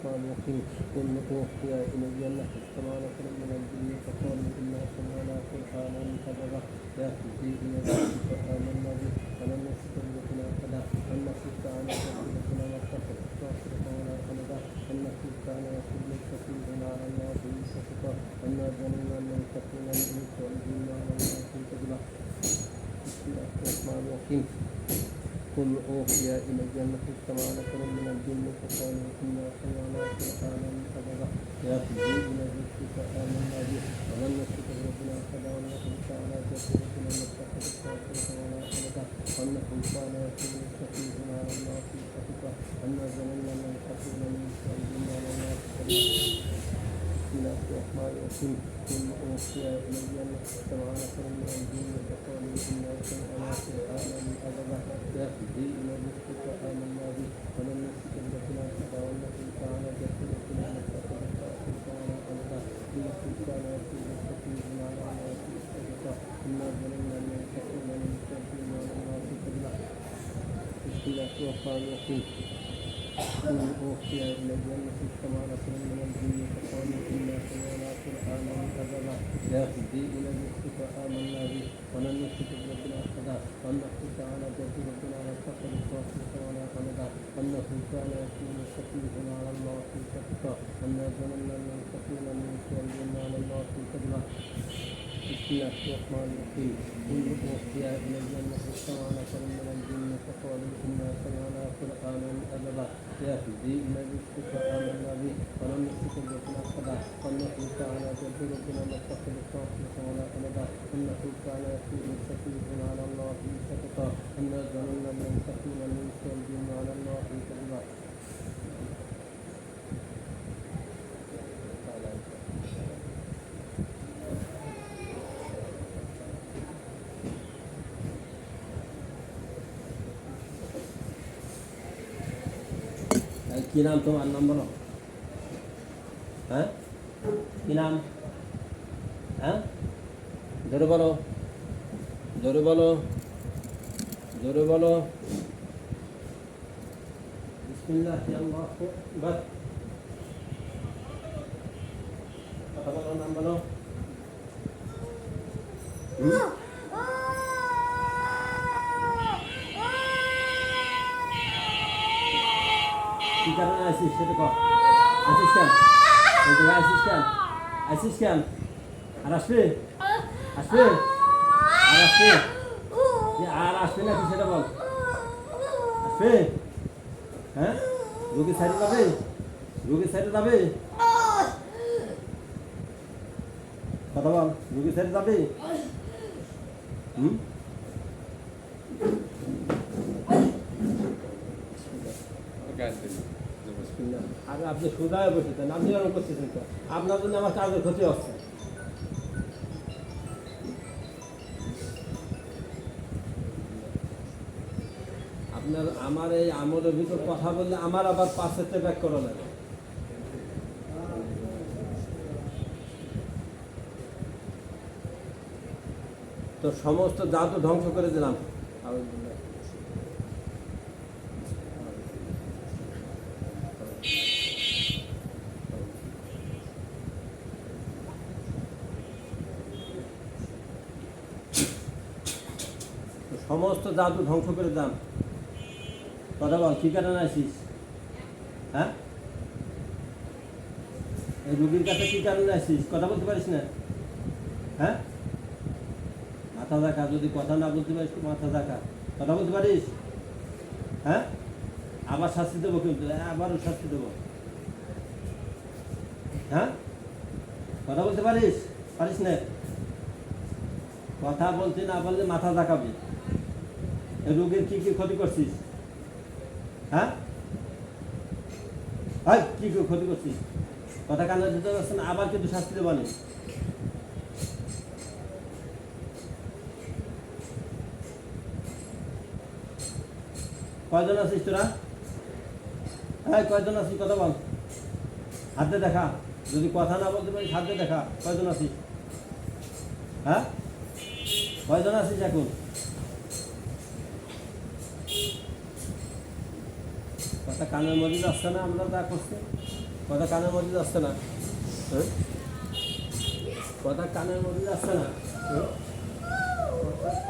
الشيطان الرجيم وإن أوحي إلي أنه استمع نفر من الجن فقالوا إنا سمعنا قرآنا عجبا يهدي إلى الرشد فآمنا به ولن نستدركنا أحدا أن نصدق عن رسولنا واتقوا الصراط ولا خلدا أن نصدق لك رسول كثيرنا على الله سخطا أن ظننا أن نتقون منه وأن على الله كذبا بسم الله الرحمن الرحيم. قل أوحي إلي أنه استمع نفر من الجن فقالوا إنا سمعنا قرآنا كذبا يهدي إلى الرشد فآمنا به. ولن نشرك بربنا وأنه كان يقول ربنا نتخذ الصاخرة ولا خلدا أنه كان يقول الكثير على الله في أنا ظننا أن المتقين من والجن على الله الرحمن الرحيم. ثم أوحي إلي أن استمع نفر من الجن فقالوا إنا سمعنا قرآنا عجبا يهدي إلى الرشد فآمنا به. ومن يشرك بالله فلا والذي كان يدخل في النار فقد كان أبدا لكن كان يكون يستقيم بما لا يكون إنا ظننا أن من يستقيم ولا يكون صدقا بسم وقالوا فيه قل أوحي إلي أنه استمع نفر من الجن فقالوا إنا سمعنا قرآنا عجبا يهدي إلى الرشد فآمنا به ولن نشرك بربنا أحدا وأنه تعالى جد ربنا واتقوا الصاخرة ولا خلدا أنه كان يقول السفيه على الله في سقطا أنا ظننا أن المتقين من الإنس والجن على الله في كذبا بسم الله الرحمن الرحيم. قل أوحي إلي أنه استمع نفر من الجن فقالوا إنا سمعنا قرآنا عجبا يهدي إلى الرشد فآمنا به ولن نشرك بربنا أحدا أنه تعالى جد ربنا نتخذ الصاخرة ولا خلدا أنه كان يقول السفيه على الله سقطا أنا ظننا من الإنس والجن على الله كذبا কি নাম তোমার? নাম বলো। হ্যাঁ? কি নাম? হ্যাঁ? জোরে বলো। জোরে বলো। জোরে বলো। কথা বলো, নাম বলো। হুম? কি কারণে আসিস সেটা কর। আসিস কেন? এই জায়গায় আসিস কেন? আসিস কেন? আর আসবে? আসবে? আর আসবে? আর আসবে না সেটা বল। আসবে? হ্যাঁ? রোগী সাইডে যাবে? রোগী সাইডে যাবে? কথা বল, রোগী সাইডে যাবে? হুম? আর আপনি সুদায় বসেছেন আপনি এরকম করতেছেন তো আপনার জন্য আমার কাজের ক্ষতি হচ্ছে। আপনার আমার এই আমলের ভিতর কথা বললে আমার আবার পাশেতে ব্যাক করা লাগে তো সমস্ত জাদু ধ্বংস করে দিলাম। আলহামদুলিল্লাহ সমস্ত জাদু ধ্বংস করে দাম। কথা বল, কি কারণে আসিস? হ্যাঁ? এই রুগীর কাছে কি কারণে আসিস? কথা বলতে পারিস না? হ্যাঁ? মাথা দেখা যদি কথা না বলতে পারিস তো মাথা দেখা কথা বলতে পারিস? হ্যাঁ? আবার শাস্তি দেবো কিন্তু আবারও শাস্তি দেবো। হ্যাঁ? কথা বলতে পারিস? পারিস না? কথা বলতে না বললে মাথা দেখাবি রোগের কি কি ক্ষতি করছিস? হ্যাঁ? কি কি ক্ষতি করছিস? কথা কান আবার কিন্তু শাস্তি বলে কয়জন আছিস তোরা? হ্যাঁ কয়জন আছিস কথা বল। হাতে দেখা। যদি কথা না বলতে পারিস, হাতে দেখা। কয়জন আছিস? হ্যাঁ? কয়জন আছিস এখন? কথা কানের মধ্যে আসছে না? আমরা যা করছি। কথা কানের মধ্যে আসছে না? হ্যাঁ? কথা কানের মধ্যে আসছে না? হ্যাঁ? কথা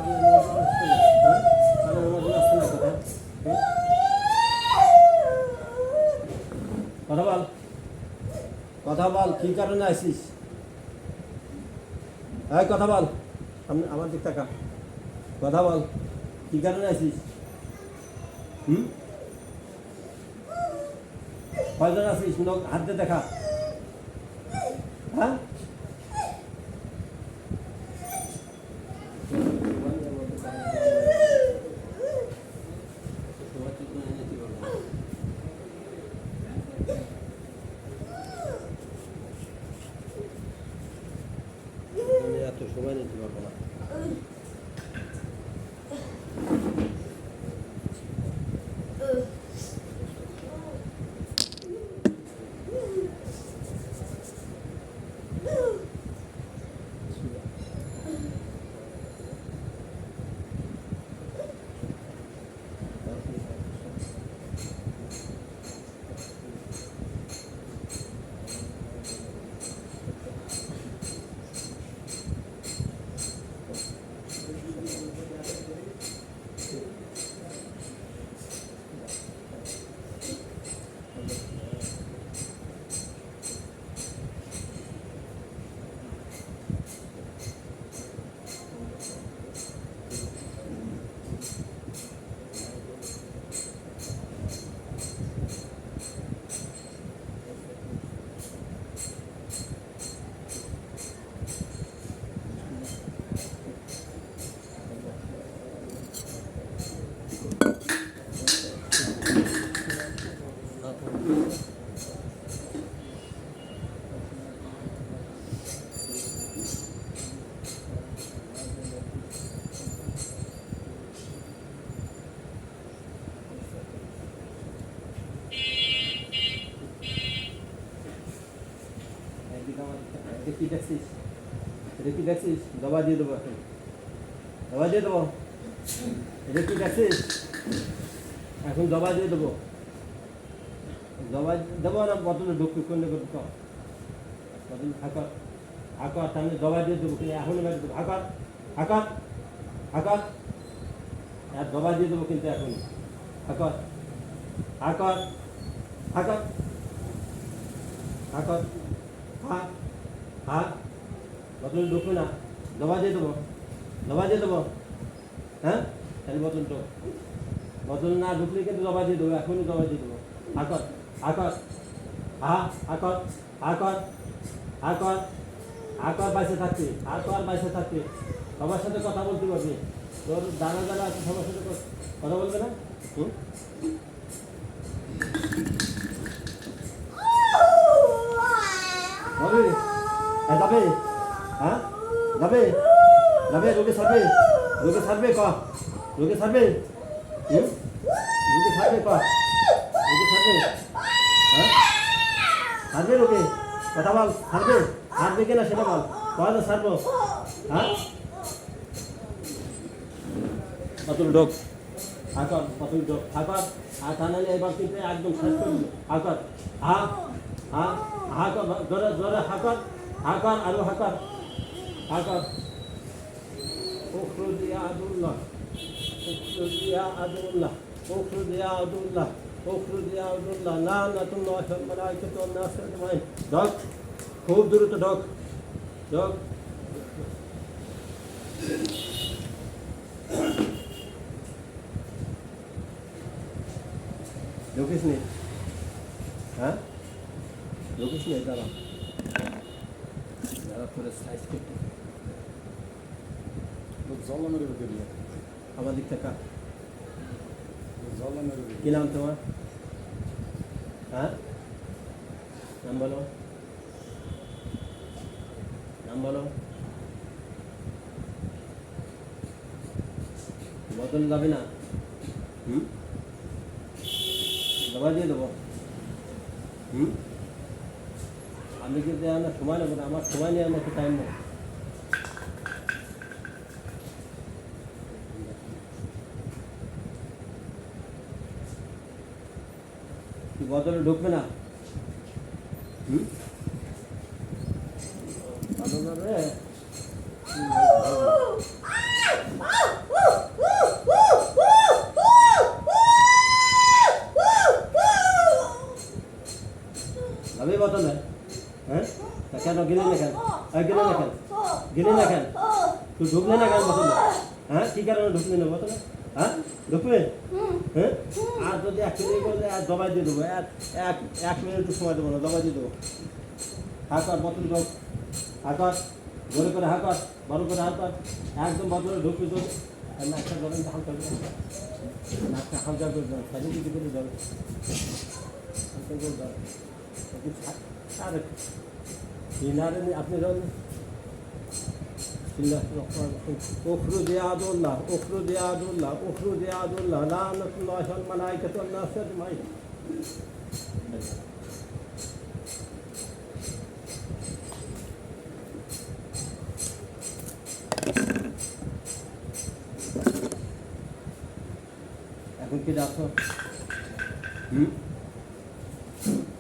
কানের মধ্যে আসছে না? হ্যাঁ? কথা হ্যাঁ? কথা বল। কথা বল, কি কারণে আসিস? হ্যাঁ কথা বল। সামনে আমার দিক টাকা কথা বল, কি কারণে আসিস? হুম? কয়জন আছিস? লোক হাত দেখা হ্যাঁ এত সময় নিতে পারব না এদিকে আমার এটা কি দবা দিয়ে দেবো এখন দবা দিয়ে দেবো এটা এখন দবা দিয়ে দেবো দবা দেবো না বোতলে ঢুকতে কোন করতে কর বোতলে হাকর হাকর তাহলে দবা দিয়ে দেবো কিন্তু এখন এবার হাকর হাকর আর দবা দিয়ে দেবো কিন্তু এখন হাকর হাকর হাকর হাকর হা হা বোতল ঢুকবে না? দবা দিয়ে দেবো। দবা দিয়ে দেবো? হ্যাঁ? তাহলে বোতল ঢোক। বোতল না ঢুকলে কিন্তু দবা দিয়ে দেবো, এখনই দিয়ে দেবো। আকর আকর হা আকর আকর আকর আকর বাইসে থাকবে আকর বাইসে থাকবে সবার সাথে কথা বলতে পারবে। তোর দানা দানা সবার সাথে কথা বলবে না? হুম যাবে হ্যাঁ যাবে হ্যাঁ যাবে যাবে রোগে সারবে রোগে সারবে ক রোগে সারবে হুম? রোগে সারবে ক রোগে সারবে হ্যাঁ? সারবে রোগে কথা বল সারবে সারবে কিনা সেটা বল কয় না সারবো হ্যাঁ? কত ঢোক হাকর কত ঢোক হাকর আর তা নাহলে এবার কিন্তু একদম শেষ করে দিল হাকর হা হা হাকর জোরে জোরে হাকর হাকর আরও হাকর হাকর উখরুজিয়া আদুল্লাহ উখরুজিয়া আদুল্লাহ উখরুজিয়া আদুল্লাহ উখরুজিয়া আদুল্লাহ। লা নাতুল্লাহ মালাইকাতু আন-নাস আজমাইন। ডক খুব দ্রুত ডক ডক ঢুকিস নি? হ্যাঁ? ঢুকিস নি? দাঁড়া। দাঁড়া করে সাইজ করতে। আমার দিক থেকে কি নাম তোমার? হ্যাঁ? নাম বলো। নাম বলো। বদল যাবে না। হুম? দবা দিয়ে দেবো। হুম? আমি কিন্তু আমার সময় নেব না আমার সময় নিয়ে আমাকে টাইম নেব বদলে ঢুকবে না? আমি বদলে হ্যাঁ? কেন গেলে না কেন? গেলে না কেন? গেলে না কেন? তুই ঢুকলে না কেন বদলে হ্যাঁ? কি কারণে ঢুকলি না বদলে হ্যাঁ? ঢুকবে? আর যদি এক মিনিট করে আর দবাই দিয়ে দেবো, এক এক এক মিনিট সময় দেবো না দবাই দিয়ে দেবো। হাকর বোতল ঢোক হাকর জোরে করে হাকর বড় করে হাকর একদম বদলে তো আর নাকটা ধরেন হালকা করে। নাকটা হালকা করে কিছু করে হালকা করে আর আপনি اخرج يا عبد الله اخرج يا عبد الله اخرج يا عبد الله لعنة الله والملائكة والناس اجمعين এখন কি যাচ্ছ হুম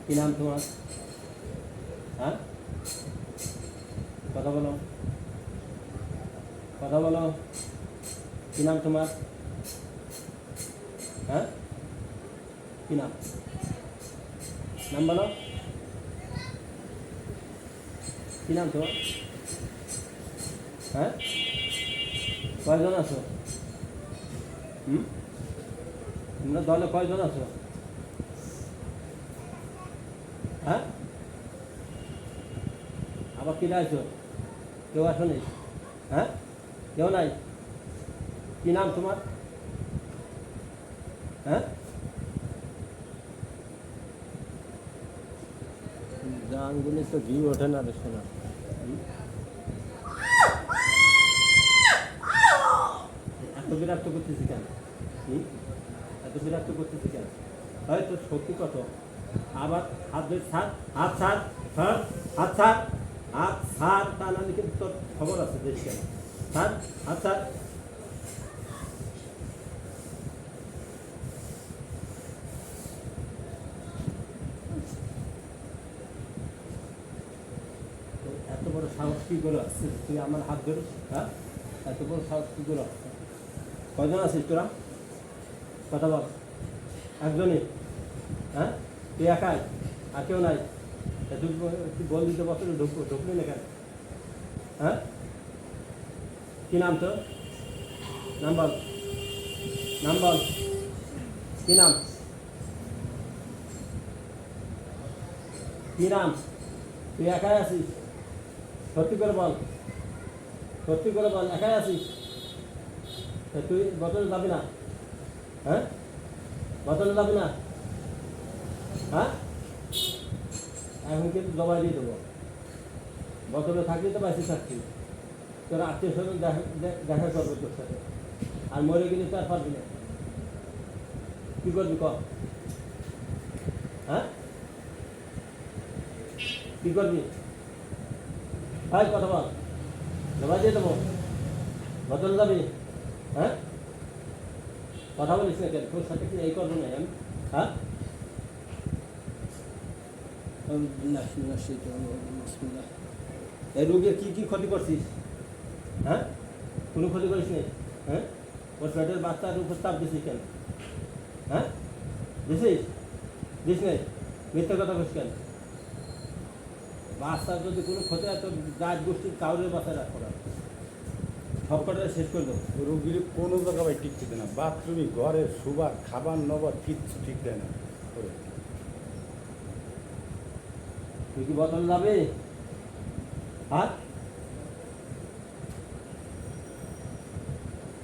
কি নাম তোমার হ্যাঁ কথা বলো কথা বলো। কি নাম তোমার? হ্যাঁ? কি নাম? নাম বলো। কি নাম তোমার? হ্যাঁ? কয়জন আছো? হুম? তোমরা দলে কয়জন আছো? হ্যাঁ? আবার কিনে আছো কেউ আসো নি হ্যাঁ? কেউ নাই কি নাম তোমার হ্যাঁ জানগুলি তো ভিউ ওঠে না রে শোনা এত বিরক্ত করতেছি কেন? এত বিরক্ত করতেছি কেন? হয়তো সত্যি কত? আবার হাত ধরে ছাড় হাত ছাড় ছাড় হাত ছাড়। হাত ছাড় তা না কিন্তু তোর খবর আছে দেশ কেন? হাত ছাড় তো এত বড় সাহস কি করে আসছে? তুই আমার হাত ধরে হ্যাঁ? এত বড় সাহস কি করে আসছে? কয়জন আছিস তোরা? কথা বল। একজনই হ্যাঁ? তুই একাই? আর কেউ নাই? তুই বল দিতে বছরে ঢুকবো ঢুকলি না কেন? হ্যাঁ? কি নাম তোর? নাম বল নাম বল কি নাম? কি নাম? তুই একাই আছিস? সত্যি করে বল। সত্যি করে বল, একাই আছিস? তা তুই বদলে যাবি না। হ্যাঁ? বদলে যাবি না। হ্যাঁ? এখন কিন্তু জমা দিয়ে দেবো। বদলে থাকলে তো বাঁচে থাকছি তোর আত্মীয় স্বজন দেখা করবে তোর সাথে। আর মরে গেলে তো আর পারবি না। কী করবি ক? হ্যাঁ? কী করবি? ভাই কথা বল। জমা দিয়ে দেবো। বদলে যাবি। হ্যাঁ? কথা বলিস না কেন? তোর সাথে কি এই করব না আমি? হ্যাঁ? এই রোগের কি কি ক্ষতি করছিস? হ্যাঁ? কোনো ক্ষতি করিস নি? হ্যাঁ? ওর পেটের বাচ্চার উপর চাপ দিছিস কেন? হ্যাঁ? দিছিস? দিস নেই মিথ্যা কথা বলিস কেন? বাচ্চার যদি কোনো ক্ষতি হয় তো গাছ গোষ্ঠীর কাউরের বাচ্চা রাখো না সব কটা শেষ করে দেবো। রুগীর কোনো জায়গায় ঠিক দেয় না। বাথরুমে ঘরে শোবার খাবার নবার কিচ্ছু ঠিক দেয় না। তুই কি বদল যাবে? হ্যাঁ?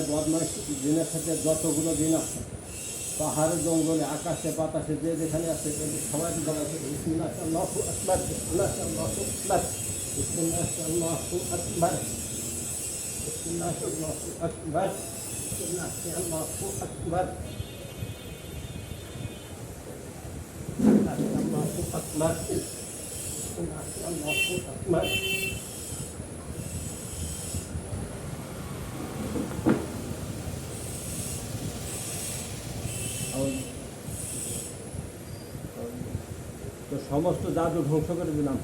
আল্লাহ বদমাইশ দিনের সাথে যতগুলো দিন আছে, পাহাড়ে, জঙ্গলে, আকাশে, বাতাসে, যে যেখানে আছে সবাই বলা আছে বিসমিল্লাহ আল্লাহু আকবার বিসমিল্লাহ আল্লাহু আকবার বিসমিল্লাহ আল্লাহু আকবার বিসমিল্লাহ আল্লাহু আকবার তো সমস্ত জাদু ধ্বংস করে দিলাম।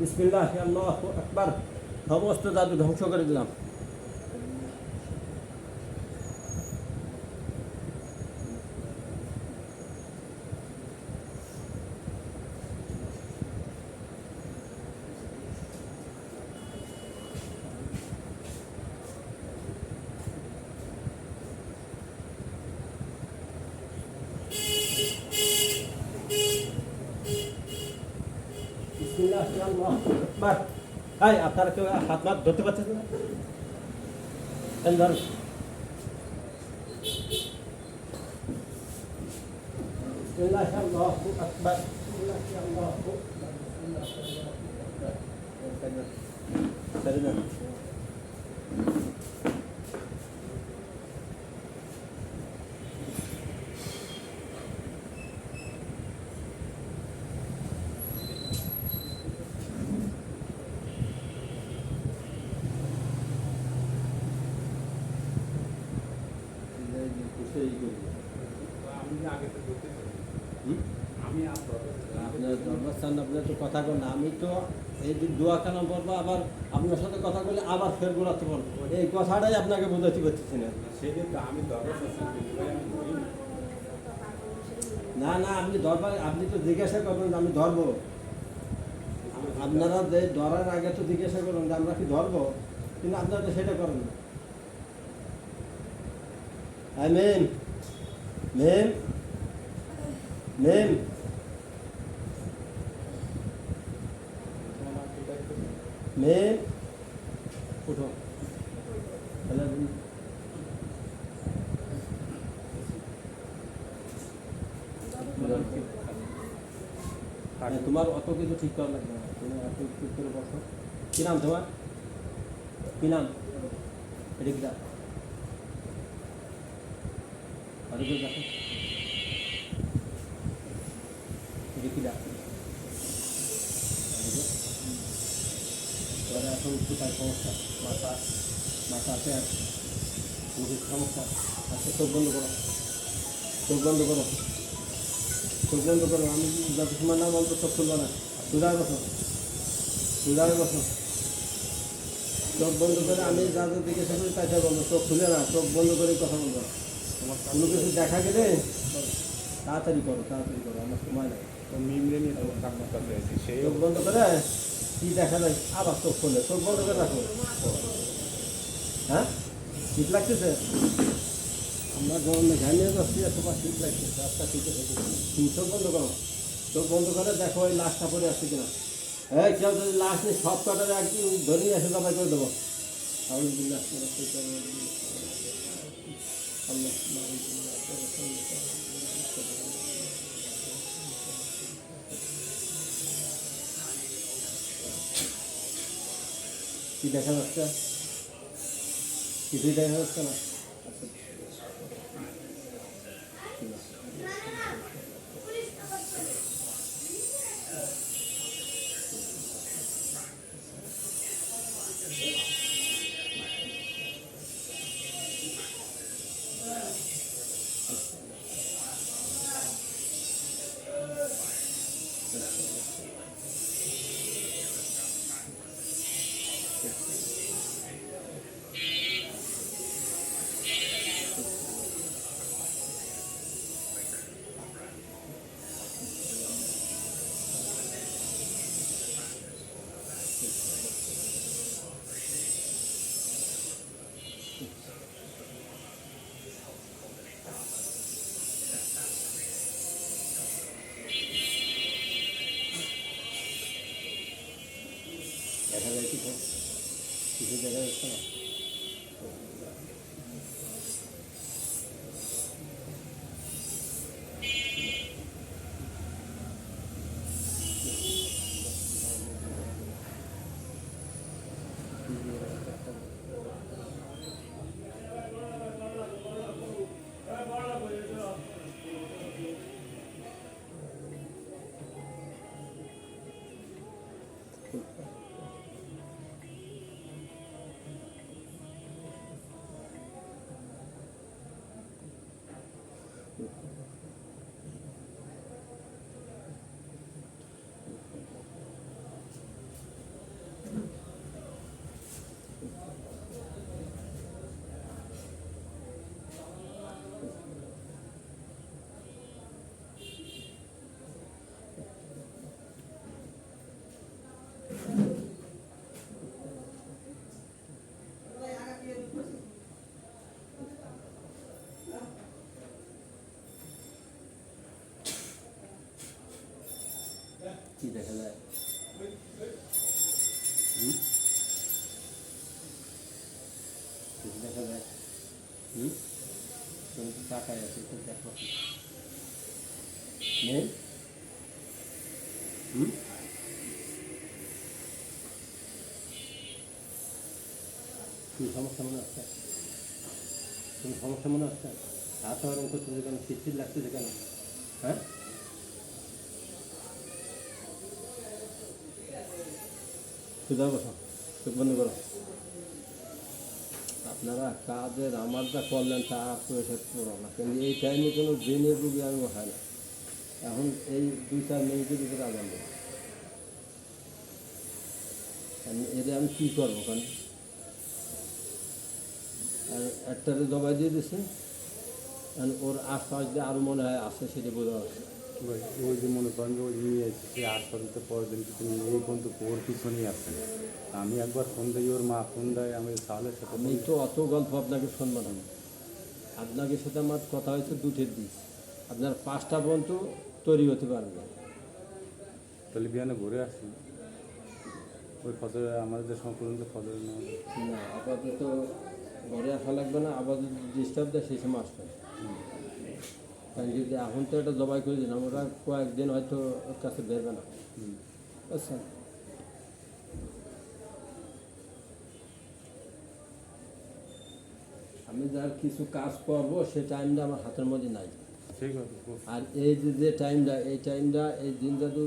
বিসমিল্লাহ আল্লাহ আকবার। সমস্ত জাদু ধ্বংস করে দিলাম বিসমিল্লাহ আল্লাহ আকবার হাই আপনারা কেউ হাত মাত ধরতে পারছেন না কেন ধরুন বিসমিল্লাহ আল্লাহ আকবার বিসমিল্লাহ আল্লাহ আকবার বিসমিল্লাহ আল্লাহু আকবার সরি না আমি যে আগে তো করতে পারি। হুম? আমি আপনার আপনার ধর্মস্থান আপনার তো কথা বল না। আমি তো এই যে দোয়া কালাম পড়ব আবার আপনার সাথে কথা বলে আবার ফের গোড়াতে বলব এই কথাটাই আপনাকে বোঝাতে পারতেছি না। সেদিন তো আমি না। না আপনি ধরবার আপনি তো জিজ্ঞাসা করবেন আমি ধরবো। আপনারা যে ধরার আগে তো জিজ্ঞাসা করবেন যে আমরা কি ধরবো কিন্তু আপনারা তো সেটা করেন না। আই মেম মেম মেম। মেম উঠো তাহলে আপনি- হ্যাঁ, তোমার অত কিছু ঠিক করা লাগবে না তুমি একটু ঠিক করে বসো কী নাম তোমার কী নাম এটা কি নাম আরে কেউ দেখো এটা কি ডাক তোমার এখন কোথায় সমস্যা মাথা মাথা আছে আর মুখের সমস্যা আচ্ছা চোখ বন্ধ করো। চোখ বন্ধ করো। চোখ বন্ধ করো। আমি যত সময় না বলব চোখ খুলবো না। সুদায় বসো। সুদায় বসো। চোখ বন্ধ করে আমি যা যা জিজ্ঞাসা করি তাই বলব। চোখ খুলে না চোখ বন্ধ করে কথা বলব। কোনো কিছু দেখা গেলে তাড়াতাড়ি করো তাড়াতাড়ি করো। আমার সময় নেই। মিমরে নিয়ে তোমার কাছে সেই চোখ বন্ধ করে কি দেখা যায়? আবার চোখ খুলে। চোখ বন্ধ করে রাখো। হ্যাঁ? শীত লাগতেছে? আমরা গরমে ঘামিয়ে যাচ্ছি তোমার শীত লাগতেছে রাস্তা তুমি চোখ বন্ধ করো, চোখ বন্ধ করে দেখো ওই লাশটা পরে আসছে কিনা। হ্যাঁ কেউ যদি লাশ নেই সব কটারে একদিন ধরে নিয়ে এসে জবাই করে দেবো। কি দেখা যাচ্ছে? কিছুই দেখা যাচ্ছে না। 你在这里看吧 কি দেখা যায়? দেখা যায়? টাকায় আছে তো দেখো। সমস্যা মনে আসছে সমস্যা মনে আসছে হাত হওয়ার অঙ্ক তুমি কেন? লাগছে যে কেন? হ্যাঁ? আপনারা কাজের আমার যা করলেন, তা পয়সা করো না। কিন্তু এই টাইমে কোনো জেনে রুগী আমি হয় না। এখন এই দুই চার মিনিটের ভিতরে দেবো। এদের আমি কী করব কারণ আর একটারে জবাই দিয়ে দিছে। ওর আশপাশ দিয়ে আরও মনে হয় আসছে সেটা বোঝা যাচ্ছে ওই যে মনে করেন যে ওই নিয়ে এসেছে আট পর্যন্ত পরের দিন কিন্তু এই পর্যন্ত ওর পিছনেই আসছেন আমি একবার ফোন দিই ওর মা ফোন দেয় আমি তাহলে সাথে আমি তো অত গল্প আপনাকে শুনব না। আপনাকে সাথে আমার কথা হয়েছে দুটের দিক আপনার পাঁচটা পর্যন্ত তৈরি হতে পারবে। তাহলে বিয়ানে ঘুরে আসি। ওই ফজর আমাদের সময় পর্যন্ত ফজর না আপাতত ঘরে আসা লাগবে না আবার যদি ডিস্টার্ব দেয় সেই সময় আসবে। এখন তো এটা জবাই করে দিলাম ওরা কয়েকদিন হয়তো ওর কাছে বেরবে না। আচ্ছা। আমি যার কিছু কাজ করব সে টাইমটা আমার হাতের মধ্যে নাই। ঠিক আছে আর এই যে যে টাইমটা এই টাইমটা এই দিন জাদু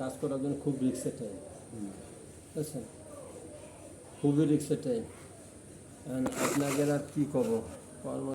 কাজ করার জন্য খুব রিক্সের টাইম বুঝছেন খুবই রিক্সের টাইম আপনাকে আর কী করব? কর্ম